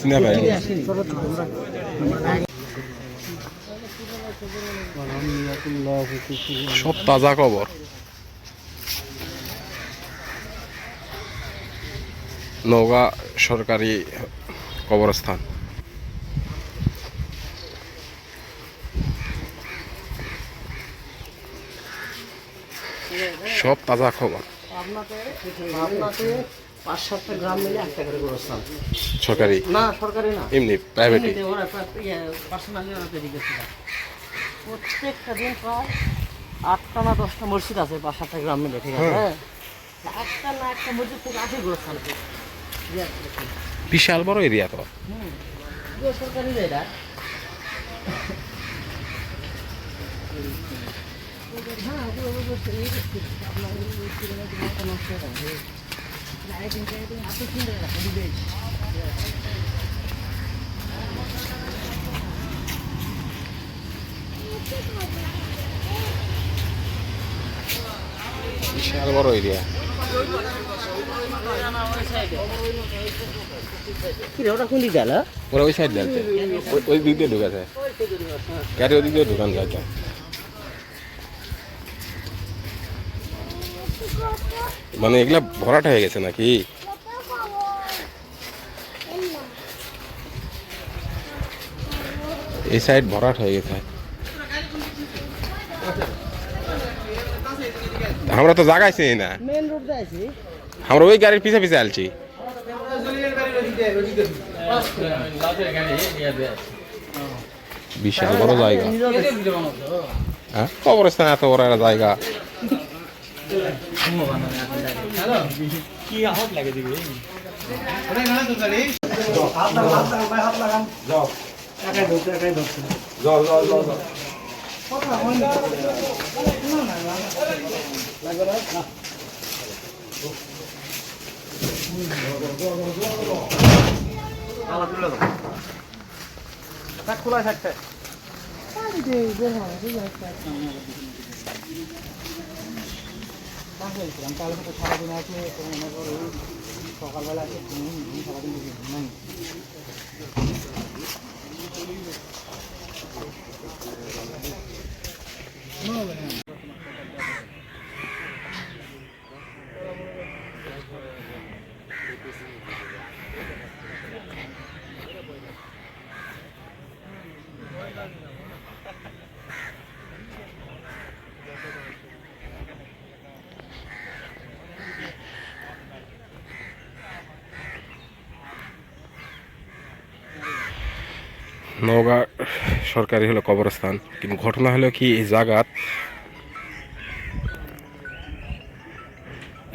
Cinema পাই সব তাজা খবর। নওগাঁ সরকারি কবরস্থান। সব তাজা খবর। পাঁচ সাতটা গ্রাম মিলে একটা করে গোরস্থান। সরকারি? না সরকারি না। এমনি প্রাইভেটে ওরা পার্সোনালি ওরা তৈরি করছে প্রত্যেকটা দিন প্রায় আটটা না দশটা মসজিদ আছে পাঁচ সাতটা গ্রাম মিলে ঠিক আছে? হ্যাঁ। একটা না একটা মসজিদ থেকে আসে গোরস্থান বিশাল বড় এরিয়া তো। সরকারি এটা হ্যাঁ বিশাল বড় এরিয়া কি ওটা কোন দিক গেল ওরা ওই সাইড দিক দিয়ে ঢুকেছে। গাড়ি ওই দিক দিয়ে ঢুকান যাচ্ছে মানে এগুলা ভরাট হয়ে গেছে নাকি? এই সাইড ভরাট হয়ে গেছে। আমরা তো জাগাইছি না। আমরা ওই গাড়ির পিছে পিছে আলছি। বিশাল বড় জায়গা। হ্যাঁ? কবরস্থান এত বড় একটা জায়গা। খোলা থাকতে কাল তো সারাদিন আছে মনে করো সকালবেলা আছে সারাদিন নাই। নওগাঁ সরকারি হলো কবরস্থান, কিন্তু ঘটনা হলো কি, এই জায়গাত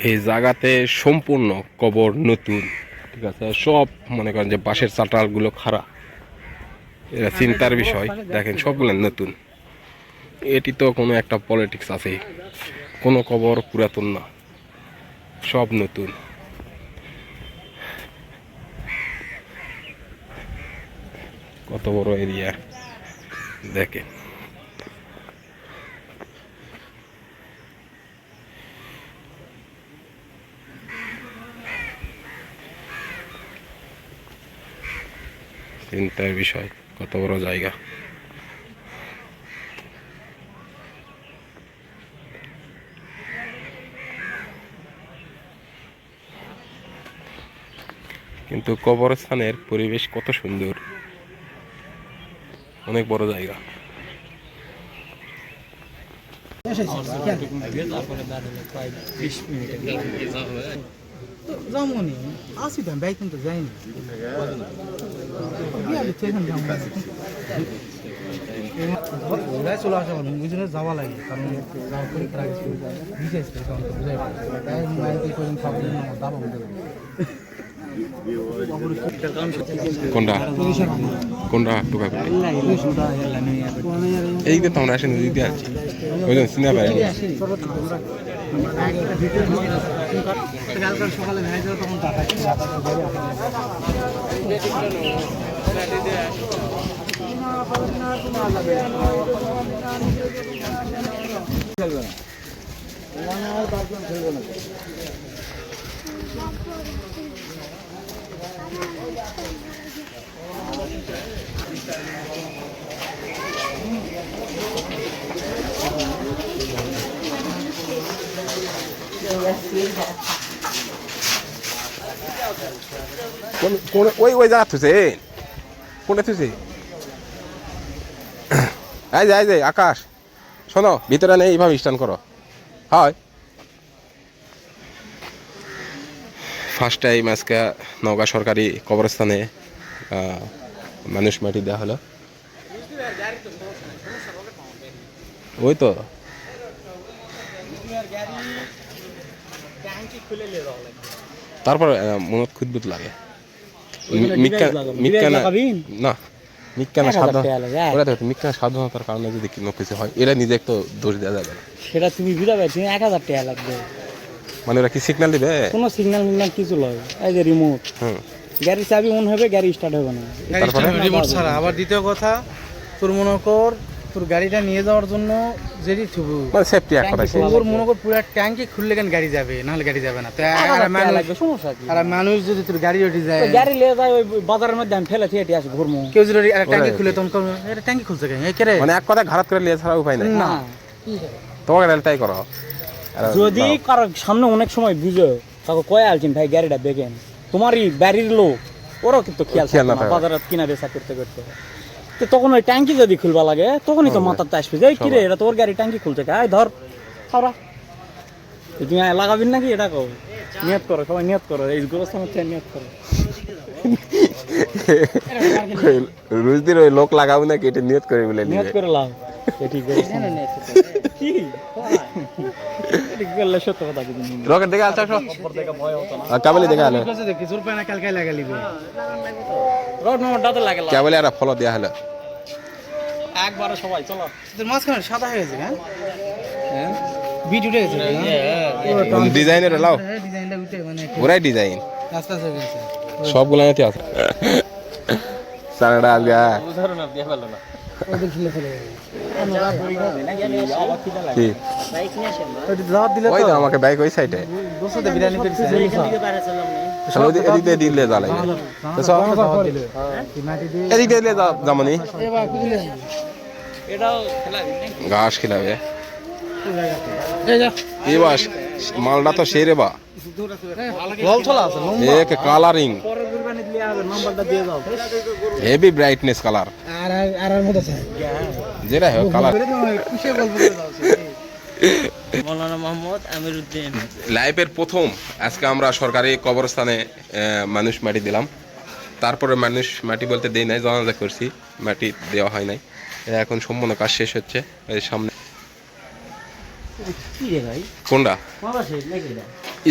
এই জায়গাতে সম্পূর্ণ কবর নতুন, ঠিক আছে? সব মনে করেন যে বাঁশের চাটালগুলো খারাপ এটা চিন্তার বিষয়। দেখেন, সবগুলো নতুন। এটি তো কোনো একটা পলিটিক্স আছে কোনো কবর পুরাতন না। সব নতুন। কত বড় এরিয়া দেখে। চিন্তার বিষয় কত বড় জায়গা। কিন্তু কবরস্থানের পরিবেশ কত সুন্দর। অনেক বড় জায়গা। যামনি আসি তো বাইক কিন্তু যাইনি ওরাই চলে আসা ওই জন্য যাওয়া লাগে কারণ বিশেষ করে কারণ বুঝাই পারে করে খাব দাবা বুঝে কোনটা? কোনটা টোকা করে এই যে তোমরা আসেন দিদি আছি ওই জন্য চিনা পাই সকালে তখন কোন কোন, ওই ওই জায়গা থুছে কোনটা থুছে এই যে এই যে, আকাশ। শোনো, ভিতরে নেই, এইভাবে স্টান করো। হয়। ফার্স্ট টাইম আজকে নওগাঁ সরকারি কবরস্থানে মানুষ মাটি দেওয়া হলো। ওই তো তারপর মনত খুদবুত লাগে। না মিক্কানা। ওরা দেখো মিক্কানা কারণে যদি কোনো কিছু হয় এরা নিজে তো দোষ দেওয়া যাবে সেটা তুমি বুঝাবে তুমি এক হাজার টাকা লাগবে। মানে ওরা কি সিগন্যাল দিবে? কোনো সিগন্যাল কিছু লয় এই যে রিমোট হুম। গাড়ির চাবি অন হবে গাড়ি স্টার্ট হবে না। রিমোট ছাড়া। আবার দ্বিতীয় কথা তোর মনে কর তোর গাড়িটা নিয়ে যাওয়ার জন্য যেটি থুবু। মানে সেফটি এক কথা তোর মনে কর পুরো ট্যাঙ্কি খুললে কেন গাড়ি যাবে? নাহলে গাড়ি যাবে না। তো আর মানুষ লাগবে সমস্যা কি? আর মানুষ যদি তোর গাড়ি উঠে যায় তো গাড়ি লিয়ে যায় ওই বাজারের মধ্যে আমি ফেলে থিয়ে আসি ঘুরমু। কেউ যদি আর ট্যাঙ্কি খুলে তখন করবে এটা ট্যাঙ্কি খুলছে কেন? এই কে রে? মানে এক কথা ঘাড়াত করে লিয়ে ছাড়া উপায় নাই। না। তোমাকে রেলটাই করো। যদি। কারও সামনে অনেক সময় বুঝো তাকে কয়ে আলছেন ভাই গাড়িটা দেখেন। তোমারই বাড়ির লোক ওরাও কিন্তু খেয়াল না। বাজারে কিনা বেচা করতে করতে। তো তখন ওই ট্যাঙ্কি যদি খুলবা লাগে তখনই তো হবে। মাথাতে আসবে যে কিরে এটা তোর গাড়ি ট্যাঙ্কি খুলছে আয় ধর খাওয়া তুমি লাগাবিন নাকি? এটা কো নিয়ত করো সবাই নিয়ত করো এই গোরস্থান হচ্ছে নিয়ত করো। রুজদির ওই লোক লাগাবো নাকি এটা নিয়ত করে বলে নিয়ত করে লাভ রকেট দেখে কাবলি দেখে আলো পায় না কালকে রড নম্বরটা লাগে। আর ফলো হলো। একবারে সবাই চলো। তোর মাঝখানে সাদা হয়ে গেছে হ্যাঁ? বিট উঠে গেছে ডিজাইনের লাও হ্যাঁ ডিজাইনটা উঠে মানে ডিজাইন। আস্তে আস্তে সবগুলো আছে। সারাটা আলগা। দিয়ে না। আমাকে বাইক ওই সাইডে দিয়ে দিলে দিয়ে এদিক দিলে ঘাস খিলাবে। এই যা। এবার মালটা তো সেই রে বা। লল চলা আছে এক কালারিং হেভি ব্রাইটনেস কালার আর আর আর মতো আছে যেটা হোক কালার। কিসে গল্প মৌলানা মোহাম্মদ আমিরউদ্দিন। লাইফের প্রথম আজকে আমরা সরকারি কবরস্থানে মানুষ মাটি দিলাম। তারপরে মানুষ মাটি বলতে দেই নাই জানাজা করছি। মাটি দেওয়া হয় নাই। এখন সম্পূর্ণ কাজ শেষ হচ্ছে। এই সামনে। কি কোনটা?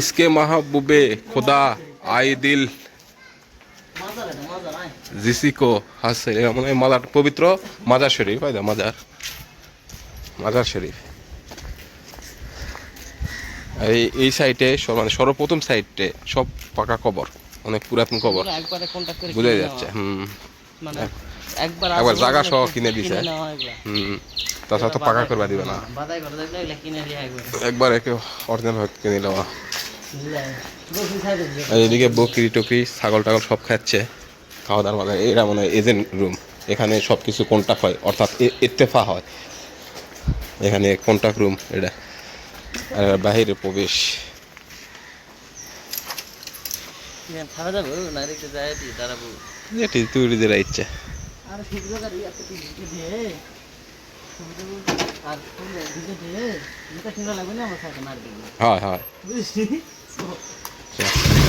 ইসকে মাহবুবে খোদা আই দিল মাজার এটা মাজার আয় জিসিকো হাসে মানে মাজার পবিত্র মাজার শরীফ হয় মাজার মাজার শরীফ। এই এই সাইটে মানে সর্বপ্রথম সাইটে সব পাকা কবর অনেক পুরাতন কবর। বোঝা যাচ্ছে। হুম। মানে একবার জায়গা সহ কিনে দিছে। হুম তাছাড়া তো পাকা করবা দিবে না। একবার। একে অরিজিনাল কিনে নেওয়া। আর এদিকে বকরি টকরি ছাগল টাগল সব খাচ্ছে। খাওয়া দাওয়ার মানে এরা মানে এজেন্ট রুম এখানে সব কিছু কন্ট্যাক্ট হয় অর্থাৎ ইত্তেফা হয়। এখানে কন্ট্যাক্ট রুম এটা। আর বাহিরে প্রবেশ। তুই যেটা ইচ্ছে। আর শীঘ্র গাড়ি এত কি